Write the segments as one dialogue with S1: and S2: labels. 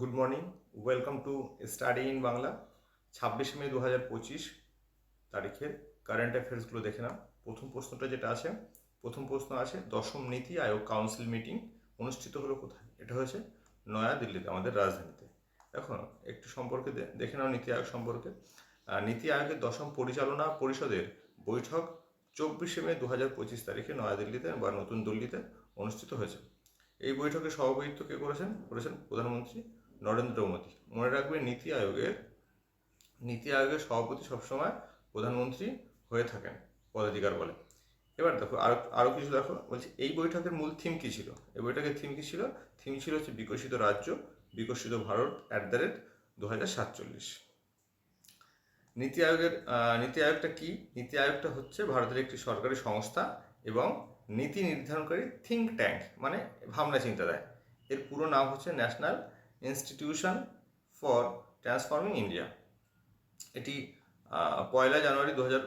S1: Good morning welcome to study in Bangla ছাব্বিশে মে দু হাজার পঁচিশ তারিখের কারেন্ট অ্যাফেয়ার্সগুলো দেখে নাও। প্রথম প্রশ্নটা যেটা আছে, প্রথম প্রশ্ন আছে, দশম নীতি আয়োগ কাউন্সিল মিটিং অনুষ্ঠিত হলো কোথায়? এটা হয়েছে নয়াদিল্লিতে আমাদের রাজধানীতে। এখন একটু সম্পর্কে দেখে নাও নীতি আয়োগ সম্পর্কে। নীতি আয়োগের দশম পরিচালনা পরিষদের বৈঠক চব্বিশে মে দু হাজার পঁচিশ তারিখে নয়াদিল্লিতে বা নতুন দিল্লিতে অনুষ্ঠিত হয়েছে। এই বৈঠকে সভাপতিত্ব কে করেছেন? করেছেন প্রধানমন্ত্রী নরেন্দ্র মোদী। মনে রাখবে নীতি আয়োগের নীতি আয়োগের সভাপতি সবসময় প্রধানমন্ত্রী হয়ে থাকেন, পদাধিকার বলে। এবার দেখো, আরও আরও কিছু দেখো, বলছি এই বৈঠকের মূল থিম কী ছিল? এই বৈঠকের থিম কী ছিল? থিম ছিল হচ্ছে বিকশিত রাজ্য, বিকশিত ভারত অ্যাট দ্য রেট দু হাজার সাতচল্লিশ। নীতি আয়োগের নীতি আয়োগটা কি? নীতি আয়োগটা হচ্ছে ভারতের একটি সরকারি সংস্থা এবং নীতি নির্ধারণকারী থিঙ্ক ট্যাঙ্ক মানে ভাবনা চিন্তা দেয় এর পুরো নাম হচ্ছে national institution for transforming India এটি পয়লা জানুয়ারি দু হাজার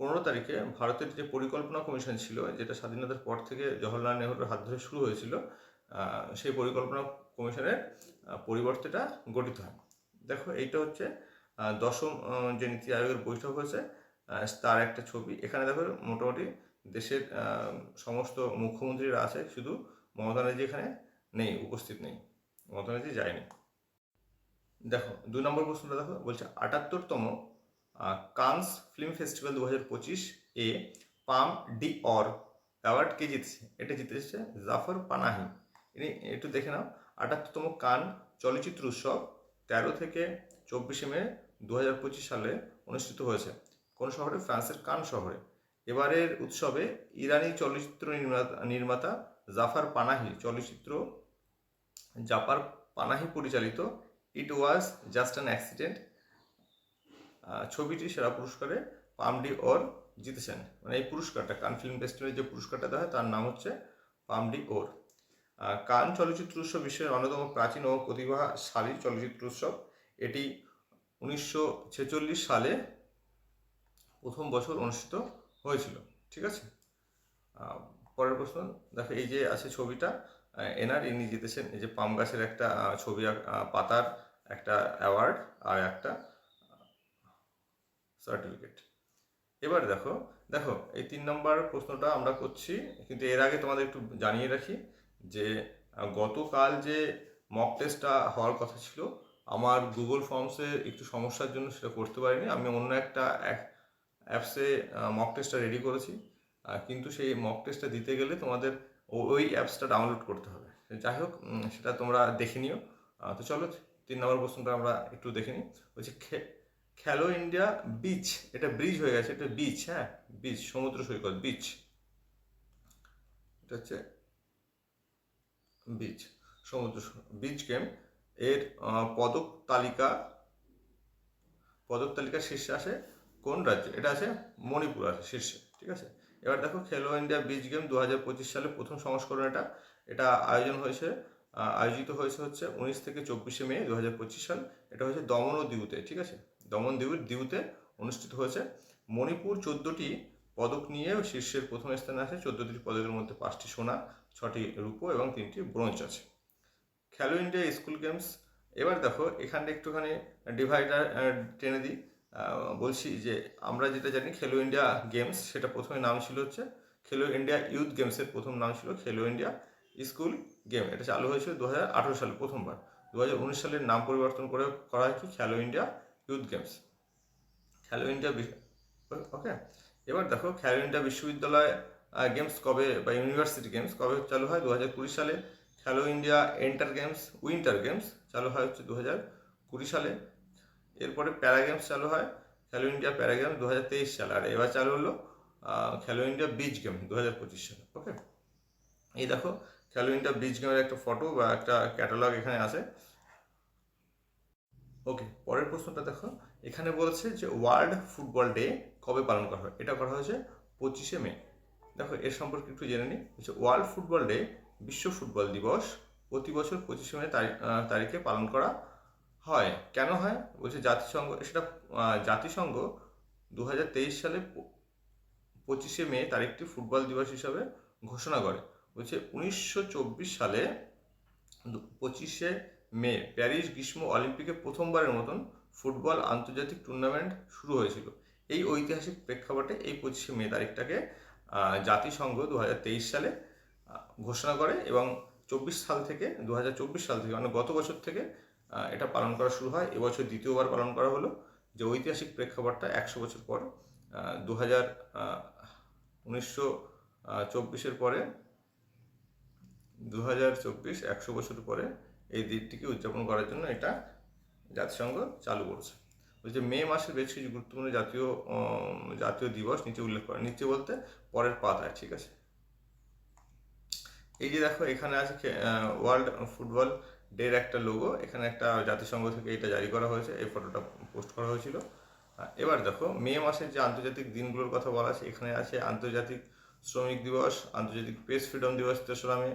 S1: পনেরো তারিখে ভারতের যে পরিকল্পনা কমিশন ছিল, যেটা স্বাধীনতার পর থেকে জওহরলাল নেহরুর হাত ধরে শুরু হয়েছিল সেই পরিকল্পনা কমিশনের পরিবর্তেটা গঠিত হয়। দেখো, এইটা হচ্ছে দশম যে নীতি আয়োগের বৈঠক হয়েছে তার একটা ছবি। এখানে দেখো, মোটামুটি দেশের সমস্ত মুখ্যমন্ত্রীরা আছে, শুধু মমতা ব্যানার্জি এখানে নেই, উপস্থিত নেই। ব্যানার্জি যায়নি। দেখো, দুই নম্বর প্রশ্নটা দেখো, বলছে আটাত্তরতম কান্স ফিল্ম ফেস্টিভ্যাল দু হাজার পঁচিশ এ পাম ডি অর অ্যাওয়ার্ড কে জিতেছে? এটা জিতেছে জাফর পানাহি। একটু দেখে নাও, আটাত্তরতম কান চলচ্চিত্র উৎসব তেরো থেকে চব্বিশে মে দু হাজার পঁচিশ সালে অনুষ্ঠিত হয়েছে। কোন শহরে? ফ্রান্সের কান শহরে। এবারের উৎসবে ইরানি চলচ্চিত্র নির্মাতা জাফর পানাহি চলচ্চিত্র জাপার পানাহি পরিচালিত It Was Just an Accident ছবিটি সেরা পুরস্কারে পামডি ওর জিতেছেন। মানে এই পুরস্কারটা, কান ফিল্ম ফেস্টিভ্যালের যে পুরস্কারটা দেওয়া হয়, তার নাম হচ্ছে পামডি ওর। কান চলচ্চিত্র উৎসব বিশ্বের অন্যতম প্রাচীন ও প্রতিভাশালী চলচ্চিত্র উৎসব। এটি উনিশশো ছেচল্লিশ সালে প্রথম বছর অনুষ্ঠিত হয়েছিল। ঠিক আছে? পরের প্রশ্ন, দেখো এই যে আছে ছবিটা এনার ইনি জিতেছেন। এই যে পাম গাছের একটা ছবি পাতার একটা অ্যাওয়ার্ড আর একটা সার্টিফিকেট এবার দেখো দেখো, এই তিন নম্বর প্রশ্নটা আমরা করছি, কিন্তু এর আগে তোমাদের একটু জানিয়ে রাখি যে গতকাল যে মক টেস্টটা হওয়ার কথা ছিল, আমার গুগল ফর্মসে একটু সমস্যার জন্য সেটা করতে পারিনি। আমি অন্য একটা অ্যাপসে মক টেস্টটা রেডি করেছি। কিন্তু সেই মক টেস্টটা দিতে গেলে তোমাদের ওই অ্যাপসটা ডাউনলোড করতে হবে। যাই হোক সেটা তোমরা দেখে নিও। তো চলো, তিন নম্বর প্রশ্নটা আমরা একটু দেখে নিই। বলছি খেলো ইন্ডিয়া বিচ এটা ব্রিজ হয়ে গেছে, এটা বিচ হ্যাঁ? বিচ সমুদ্র সৈকত বিচ এটা হচ্ছে বিচ সমুদ্র বিচ গেম এর পদক তালিকা, পদক তালিকার শীর্ষে আসে কোন রাজ্যে? এটা আছে মণিপুর আছে শীর্ষে, ঠিক আছে? এবার দেখো খেলো ইন্ডিয়া বিচ গেম দু হাজার পঁচিশ সালে প্রথম সংস্করণ এটা এটা আয়োজন হয়েছে আয়োজিত হয়েছে হচ্ছে উনিশ থেকে চব্বিশে মে দু হাজার পঁচিশ সাল, এটা হয়েছে দমন ও দিউতে, ঠিক আছে? দমন দিউর, দিউতে অনুষ্ঠিত হয়েছে। মণিপুর চোদ্দোটি পদক নিয়ে শীর্ষের প্রথম স্থানে আছে, চোদ্দোটি পদকের মধ্যে পাঁচটি সোনা, ছটি রূপো এবং তিনটি ব্রোঞ্জ আছে। খেলো ইন্ডিয়া স্কুল গেমস এবার দেখো এখানটা একটুখানি ডিভাইডার টেনে দিই। বলছি যে আমরা যেটা জানি খেলো ইন্ডিয়া গেমস, সেটা প্রথমে নাম ছিল হচ্ছে খেলো ইন্ডিয়া ইউথ গেমসের প্রথম নাম ছিল খেলো ইন্ডিয়া স্কুল গেম। এটা চালু হয়েছিল দু হাজার আঠেরো সালে, প্রথমবার। দু হাজার উনিশ সালের নাম পরিবর্তন করে করা হয় কি? Khelo India youth games. Khelo India okay, এবার দেখো খেলো ইন্ডিয়া বিশ্ববিদ্যালয় গেমস কবে বা ইউনিভার্সিটি গেমস কবে চালু হয়? দু হাজার কুড়ি সালে Khelo India enter games, winter games চালু হয় হচ্ছে দু হাজার কুড়ি সালে। এরপরে প্যারা গেমস চালু হয়, খেলো ইন্ডিয়া প্যারা গেমস দু হাজার তেইশ সালে। আর এবার চালু হলো খেলো ইন্ডিয়া বিচ গেম দু হাজার পঁচিশ সালে ওকে এই দেখো, খেলো ইন্ডিয়া বিচ গেমের একটা ফটো বা একটা ক্যাটালগ এখানে আছে। ওকে পরের প্রশ্নটা দেখো, এখানে বলছে যে ওয়ার্ল্ড ফুটবল ডে কবে পালন করা হয়? এটা করা হয়েছে পঁচিশে মে। দেখো, এর সম্পর্কে একটু জেনে নিই হচ্ছে ওয়ার্ল্ড ফুটবল ডে বিশ্ব ফুটবল দিবস, প্রতি বছর পঁচিশে মে তারি- তারিখে পালন করা হয়। কেন হয়? বলছে জাতিসংঘ, সেটা জাতিসংঘ দু হাজার তেইশ সালে পঁচিশে মে তারিখটি ফুটবল দিবস হিসাবে ঘোষণা করে। বলছে উনিশশো চব্বিশ সালে পঁচিশে মে প্যারিস গ্রীষ্ম অলিম্পিকে প্রথমবারের মতন ফুটবল আন্তর্জাতিক টুর্নামেন্ট শুরু হয়েছিল। এই ঐতিহাসিক প্রেক্ষাপটে এই পঁচিশে মে তারিখটাকে জাতিসংঘ দু হাজার তেইশ সালে ঘোষণা করে এবং চব্বিশ সাল থেকে দু হাজার চব্বিশ সাল থেকে মানে গত বছর থেকে এটা পালন করা শুরু হয়। এবছর দ্বিতীয়বার পালন করা হলো। যে ঐতিহাসিক প্রেক্ষাপটটা একশো বছর পর দু হাজার উনিশশো চব্বিশের পরে দু হাজার চব্বিশ একশো বছর পরে এই দিনটিকে উদযাপন করার জন্য এটা জাতিসংঘ চালু করছে। বলছে মে মাসের বেশ কিছু গুরুত্বপূর্ণ জাতীয় জাতীয় দিবস নিচে উল্লেখ করে। নিচে বলতে পরের পাতায়, ঠিক আছে? এই যে দেখো, এখানে আছে ওয়ার্ল্ড ফুটবল ডের একটা লোগো এখানে একটা জাতিসংঘ থেকে এটা জারি করা হয়েছে, এই ফটোটা পোস্ট করা হয়েছিল। এবার দেখো, মে মাসের যে আন্তর্জাতিক দিনগুলোর কথা বলা আছে, এখানে আছে আন্তর্জাতিক শ্রমিক দিবস, আন্তর্জাতিক প্রেস ফ্রিডম দিবস তেসরা মে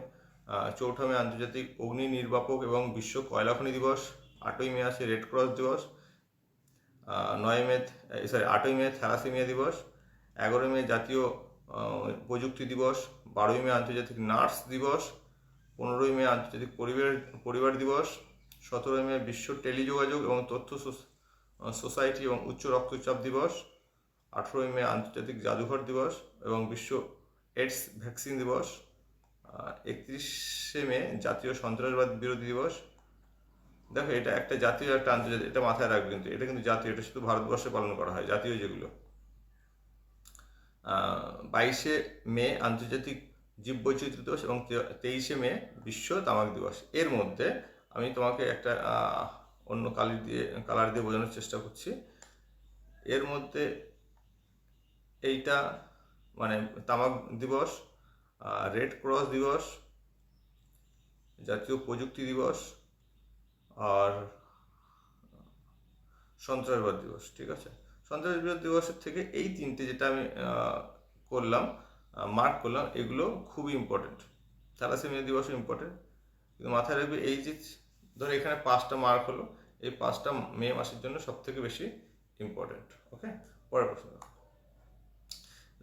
S1: চৌঠা মে আন্তর্জাতিক অগ্নি নির্বাপক এবং বিশ্ব কয়লা খনি দিবস, আটই মে আছে রেড ক্রস দিবস নয় মে সরি আটই মে থ্যালাসেমিয়া দিবস এগারোই মে জাতীয় প্রযুক্তি দিবস, বারোই মে আন্তর্জাতিক নার্স দিবস পনেরোই মে আন্তর্জাতিক পরিবার পরিবার দিবস, সতেরোই মে বিশ্ব টেলিযোগাযোগ এবং তথ্য সোসাইটি এবং উচ্চ রক্তচাপ দিবস, আঠেরোই মে আন্তর্জাতিক জাদুঘর দিবস এবং বিশ্ব এইডস ভ্যাকসিন দিবস একত্রিশে মে জাতীয় সন্ত্রাসবাদ বিরোধী দিবস। দেখো, এটা একটা জাতীয় একটা আন্তর্জাতিক, এটা মাথায় রাখবে কিন্তু, এটা কিন্তু জাতীয়, এটা শুধু ভারতবর্ষে পালন করা হয়, জাতীয় যেগুলো। বাইশে মে আন্তর্জাতিক জীববৈচিত্র্য দিবস এবং তেইশে মে বিশ্ব তামাক দিবস। এর মধ্যে আমি তোমাকে একটা অন্য কালি দিয়ে, কালার দিয়ে বোঝানোর চেষ্টা করছি। এর মধ্যে এইটা মানে তামাক দিবস রেড ক্রস দিবস, জাতীয় প্রযুক্তি দিবস আর সন্ত্রাসবাদ দিবস, ঠিক আছে? সন্ত্রাসবাদ দিবসের থেকে এই তিনটে যেটা আমি করলাম মার্ক করলাম, এগুলো খুবই ইম্পর্টেন্ট থ্যালাসেমিয়া দিবসও ইম্পর্টেন্ট কিন্তু মাথায় রাখবে, এই যে ধরো এখানে পাঁচটা মার্ক হলো, এই পাঁচটা মে মাসের জন্য সব থেকে বেশি ইম্পর্টেন্ট ওকে পরের প্রশ্ন।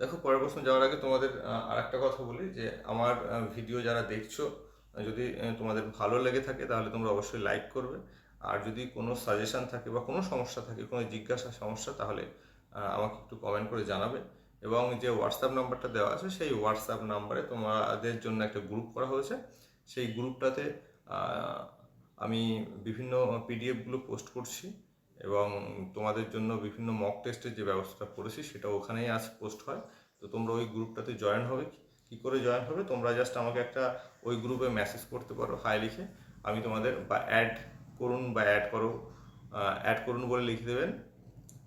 S1: দেখো। পরের প্রশ্ন যাওয়ার আগে তোমাদের আর একটা কথা বলি, যে আমার ভিডিও যারা দেখছ, যদি তোমাদের ভালো লেগে থাকে, তাহলে তোমরা অবশ্যই লাইক করবে। আর যদি কোনো সাজেশন থাকে বা কোনো সমস্যা থাকে, কোনো জিজ্ঞাসা সমস্যা, তাহলে আমাকে একটু কমেন্ট করে জানাবে। এবং যে হোয়াটসঅ্যাপ নাম্বারটা দেওয়া আছে, সেই হোয়াটসঅ্যাপ নাম্বারে তোমাদের জন্য একটা গ্রুপ করা হয়েছে। সেই গ্রুপটাতে আমি বিভিন্ন পিডিএফগুলো পোস্ট করছি এবং তোমাদের জন্য বিভিন্ন মক টেস্টের যে ব্যবস্থাটা করেছি সেটা ওখানেই আজ পোস্ট হয়। তো তোমরা ওই গ্রুপটাতে জয়েন হবে। কি করে জয়েন হবে? তোমরা জাস্ট আমাকে একটা ওই গ্রুপে মেসেজ করতে পারো হাই লিখে। আমি তোমাদের বা অ্যাড করুন বা অ্যাড করো অ্যাড করুন বলে লিখে দেবেন।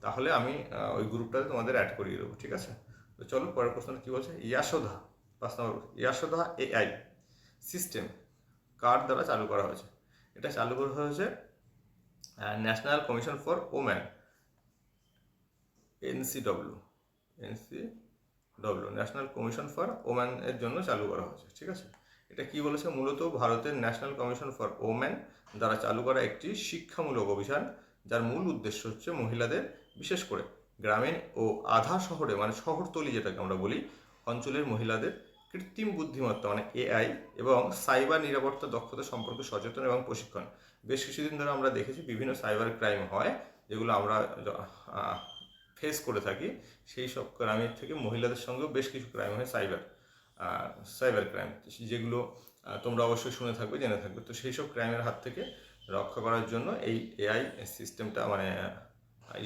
S1: তাহলে আমি ওই গ্রুপটাতে তোমাদের অ্যাড করিয়ে দেবো, ঠিক আছে? তো চলো, পরের প্রশ্নটা কী বলছে? ইয়াশোধা পাঁচ নম্বর প্রশ্ন। ইয়াশোধা এআই সিস্টেম কার দ্বারা চালু করা হয়েছে? এটা চালু করা হয়েছে national commission for woman NCW NCW national commission for woman এর জন্য চালু করা হয়েছে, ঠিক আছে? এটা কি বলেছে? মূলত ভারতের ন্যাশনাল কমিশন ফর ওম্যান দ্বারা চালু করা একটি শিক্ষামূলক অভিযান, যার মূল উদ্দেশ্য হচ্ছে মহিলাদের বিশেষ করে গ্রামে ও আধা শহরে মানে শহরতলি যেটাকে আমরা বলি, অঞ্চলের মহিলাদের কৃত্রিম বুদ্ধিমত্তা মানে এআই এবং সাইবার নিরাপত্তা দক্ষতা সম্পর্কে সচেতন এবং প্রশিক্ষণ। বেশ কিছুদিন ধরে আমরা দেখেছি বিভিন্ন সাইবার ক্রাইম হয়, যেগুলো আমরা ফেস করে থাকি। সেই সব ক্রাইমের থেকে মহিলাদের সঙ্গেও বেশ কিছু ক্রাইম হয়, সাইবার সাইবার ক্রাইম। যেগুলো তোমরা অবশ্যই শুনে থাকবে, জেনে থাকবে। তো সেই সব ক্রাইমের হাত থেকে রক্ষা করার জন্য এই এআই সিস্টেমটা মানে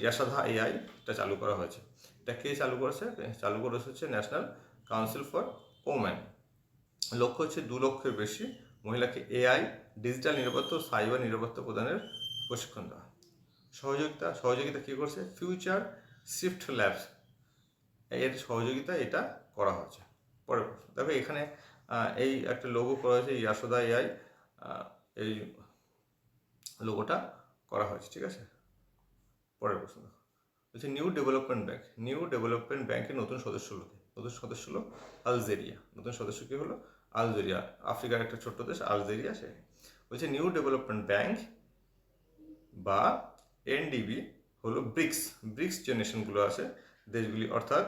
S1: ইয়াসাধা এআই এটা চালু করা হয়েছে। এটা কে চালু করেছে? চালু করেছে হচ্ছে ন্যাশনাল কাউন্সিল ফর ওম্যান লক্ষ্য হচ্ছে দু লক্ষের বেশি মহিলাকে এআই, ডিজিটাল নিরাপত্তা সাইবার নিরাপত্তা প্রদানের প্রশিক্ষণ দেওয়া। সহযোগিতা সহযোগিতা কী করছে? Future Shift Labs. এর সহযোগিতা এটা করা হচ্ছে পরে দেখো এখানে এই একটা লোগো করা হয়েছে ইয়াসোদা এআই এই লোগোটা করা হয়েছে, ঠিক আছে? পরের প্রশ্ন বলছে New Development Bank New Development ব্যাংকের নতুন সদস্য হলো নতুন সদস্য হলো আলজেরিয়া। নতুন সদস্য কি হলো? আলজেরিয়া। আফ্রিকার একটা ছোট্ট দেশ, আলজেরিয়া সে। বলছে নিউ ডেভেলপমেন্ট ব্যাংক বা এনডিবি হলো ব্রিক্স। ব্রিক্স যে নেশনগুলো আছে, দেশগুলি অর্থাৎ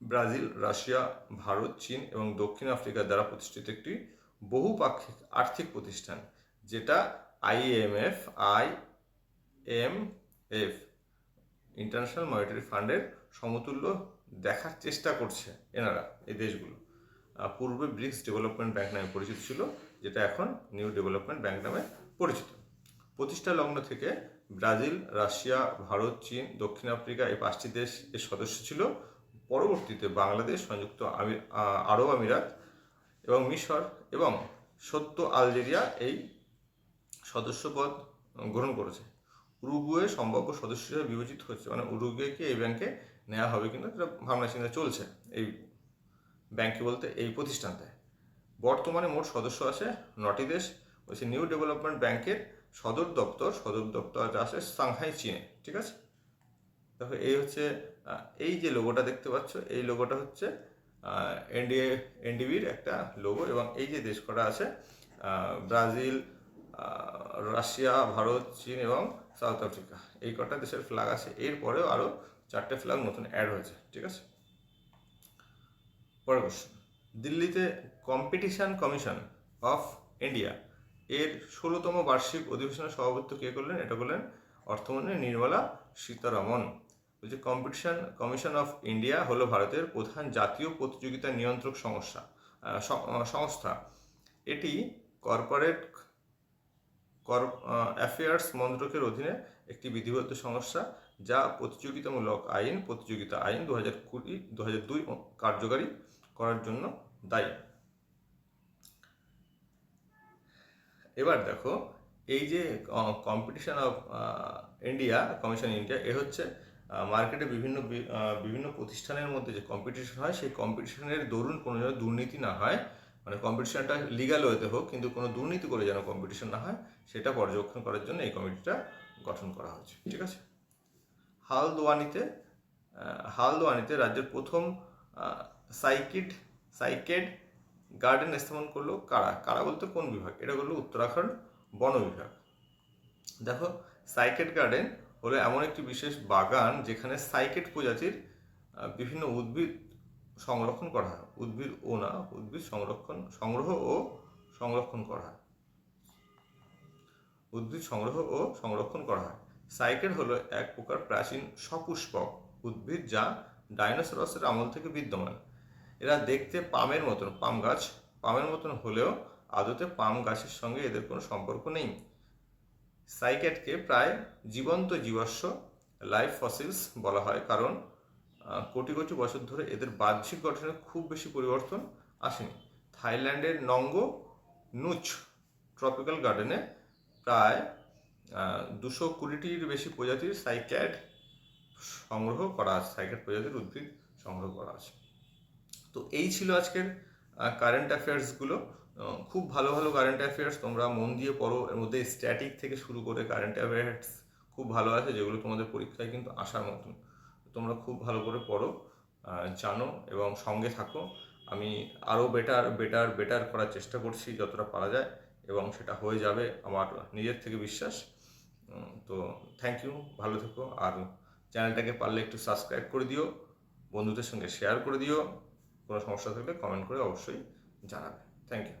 S1: ব্রাজিল, রাশিয়া, ভারত, চীন এবং দক্ষিণ আফ্রিকা দ্বারা প্রতিষ্ঠিত একটি বহুপাক্ষিক আর্থিক প্রতিষ্ঠান, যেটা IMF I M F International Monetary ফান্ডের সমতুল্য দেখার চেষ্টা করছে এনারা, এই দেশগুলো। পূর্বে ব্রিক্স ডেভেলপমেন্ট ব্যাংক নামে পরিচিত ছিল, যেটা এখন নিউ ডেভেলপমেন্ট ব্যাংক নামে পরিচিত। প্রতিষ্ঠা লগ্ন থেকে ব্রাজিল, রাশিয়া, ভারত, চীন, দক্ষিণ আফ্রিকা এই পাঁচটি দেশ এর সদস্য ছিল। পরবর্তীতে বাংলাদেশ, সংযুক্ত আরব আমিরাত এবং মিশর এবং সত্য আলজেরিয়া এই সদস্যপদ গ্রহণ করেছে। উরুগুয়ে সম্ভাব্য সদস্য হিসেবে বিবেচিত হচ্ছে মানে উরুগুয়েকে এই ব্যাংকে নেওয়া হবে কিনা এটা ভাবনা চিন্তা চলছে এই ব্যাংকে বলতে এই প্রতিষ্ঠানটায়। বর্তমানে মোট সদস্য আছে নটি দেশ। হচ্ছে নিউ ডেভেলপমেন্ট ব্যাংকের সদর দপ্তর। সদর দপ্তর আছে সাংহাই, চীনে। ঠিক আছে? দেখো, এই হচ্ছে এই যে লোগোটা দেখতে পাচ্ছ, এই লোগোটা হচ্ছে এনডিএ, এনডিবির একটা লোগো এবং এই যে দেশ কটা আছে ব্রাজিল রাশিয়া, ভারত, চীন এবং সাউথ আফ্রিকা, এই কটা দেশের ফ্ল্যাগ আছে। এরপরেও আরও চারটে ফ্ল্যাগ নতুন অ্যাড হয়েছে, ঠিক আছে? পরের কোশ্চেন দিল্লিতে কম্পিটিশন কমিশন অফ ইন্ডিয়া এর ষোলোতম বার্ষিক অধিবেশনে সভাপতিত্ব কে করলেন? এটা করলেন অর্থমন্ত্রী নির্মলা সীতারামন। বলছে কম্পিটিশন কমিশন অফ ইন্ডিয়া হলো ভারতের প্রধান জাতীয় প্রতিযোগিতা নিয়ন্ত্রক সংস্থা সংস্থা। এটি কর্পোরেট কর অ্যাফেয়ার্স মন্ত্রকের অধীনে একটি বিধিবদ্ধ সংস্থা যা প্রতিযোগিতামূলক আইন, প্রতিযোগিতা আইন দু হাজার কুড়ি দু হাজার দুই কার্যকারী করার জন্য দায়ী। এবার দেখো, এই যে Competition of India Commission India এ হচ্ছে মার্কেটে বিভিন্ন বিভিন্ন প্রতিষ্ঠানের মধ্যে যে কম্পিটিশন হয়, সেই কম্পিটিশনের দরুন কোনো যেন দুর্নীতি না হয়। মানে কম্পিটিশনটা লিগাল ওয়েতে হোক, কিন্তু কোনো দুর্নীতি করে যেন কম্পিটিশন না হয়। সেটা পর্যবেক্ষণ করার জন্য এই কমিটিটা গঠন করা হয়েছে, ঠিক আছে? হালদোয়ানিতে হালদোয়ানিতে রাজ্যের প্রথম সাইকিড সাইকেড গার্ডেন স্থাপন করল কারা? কারা বলতে? কোন বিভাগ? এটা করল উত্তরাখণ্ড বন বিভাগ। দেখো, সাইকেট গার্ডেন হলো এমন একটি বিশেষ বাগান যেখানে সাইকেট প্রজাতির বিভিন্ন উদ্ভিদ সংরক্ষণ করা হয়। উদ্ভিদ ও না উদ্ভিদ সংরক্ষণ, সংগ্রহ ও সংরক্ষণ করা হয়। উদ্ভিদ সংগ্রহ ও সংরক্ষণ করা হয়। সাইকেট হলো এক প্রকার প্রাচীন সপুষ্পক উদ্ভিদ যা ডাইনোসরাসের আমল থেকে বিদ্যমান। এরা দেখতে পামের মতন, পাম গাছ, পামের মতন হলেও আদতে পাম গাছের সঙ্গে এদের কোনো সম্পর্ক নেই। সাইকেটকে প্রায় জীবন্ত জীবাশ্ম লাইফ ফসিলস বলা হয় কারণ কোটি কোটি বছর ধরে এদের বাহ্যিক গঠনে খুব বেশি পরিবর্তন আসেনি। থাইল্যান্ডের নঙ্গ নুচ ট্রপিক্যাল গার্ডেনে প্রায় দুশো কুড়িটির বেশি প্রজাতির সাইক্যাড সংগ্রহ করা আছে, সাইক্যাড প্রজাতির উদ্ভিদ সংগ্রহ করা আছে। তো এই ছিল আজকের কারেন্ট অ্যাফেয়ার্সগুলো খুব ভালো ভালো কারেন্ট অ্যাফেয়ার্স তোমরা মন দিয়ে পড়ো। এর মধ্যে স্ট্যাটিক থেকে শুরু করে কারেন্ট অ্যাফেয়ার্স খুব ভালো আছে, যেগুলো তোমাদের পরীক্ষায় কিন্তু আসার মতন। তোমরা খুব ভালো করে পড়ো জানো এবং সঙ্গে থাকো। আমি আরও বেটার বেটার বেটার করার চেষ্টা করছি, যতটা পারা যায়। এবং সেটা হয়ে যাবে আমার নিজের থেকে বিশ্বাস। তো থ্যাংক ইউ ভালো থেকো। আর চ্যানেলটাকে পারলে একটু সাবস্ক্রাইব করে দিও, বন্ধুদের সঙ্গে শেয়ার করে দিও। কোনো সমস্যা থাকলে কমেন্ট করে অবশ্যই জানাবে। Thank you